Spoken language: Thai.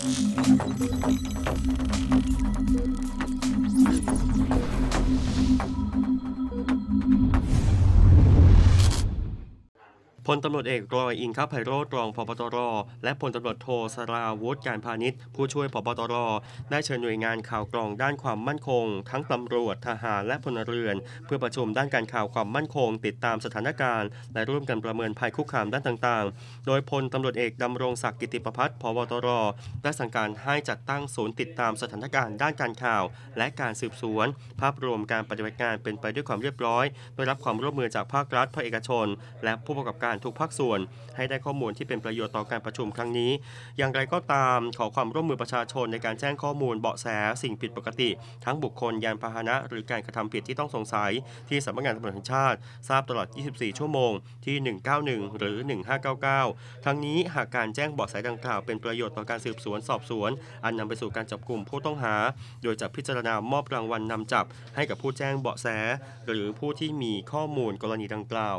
Thank you. พลตำรวจเอกรอยอิงคไพโรจน์รองพบตร และพลตำรวจโทสราวุฒิการพาณิชย์ ผู้ช่วยพบตร ได้เชิญหน่วยงานข่าวกรองด้านความมั่นคง ทั้งตำรวจทหารและพลเรือน เพื่อประชุมด้านการข่าวความมั่นคง ติดตามสถานการณ์ และร่วมกันประเมินภัยคุกคามด้านต่างๆ โดยพลตำรวจเอกดำรงศักดิ์กิติประพัฒน์พบตร ได้สั่งการให้จัดตั้งศูนย์ติดตามสถานการณ์ด้านการข่าว และการสืบสวน ภาพรวมการปฏิบัติงานเป็นไปด้วยความเรียบร้อย โดยรับความร่วมมือจากภาครัฐภาคเอกชน และผู้ประกอบการทุกภาคส่วน ให้ได้ข้อมูลที่เป็นประโยชน์ต่อการประชุมครั้งนี้ อย่างไรก็ตามขอความร่วมมือประชาชนในการแจ้งข้อมูลเบาะแสสิ่งผิดปกติ ทั้งบุคคลยานพาหนะ หรือการกระทำผิดที่ต้องสงสัย ที่สำนักงานตำรวจแห่งชาติ ทราบตลอด 24 ชั่วโมงที่ 191 หรือ 1599 ทั้งนี้หากการแจ้งเบาะแสดังกล่าวเป็นประโยชน์ต่อการสืบสวนสอบสวน อันนำไปสู่การจับกลุ่มผู้ต้องหา โดยจะพิจารณามอบรางวัลนนำจับ ให้กับผู้แจ้งเบาะแส หรือผู้ที่มีข้อมูลกรณีดังกล่าว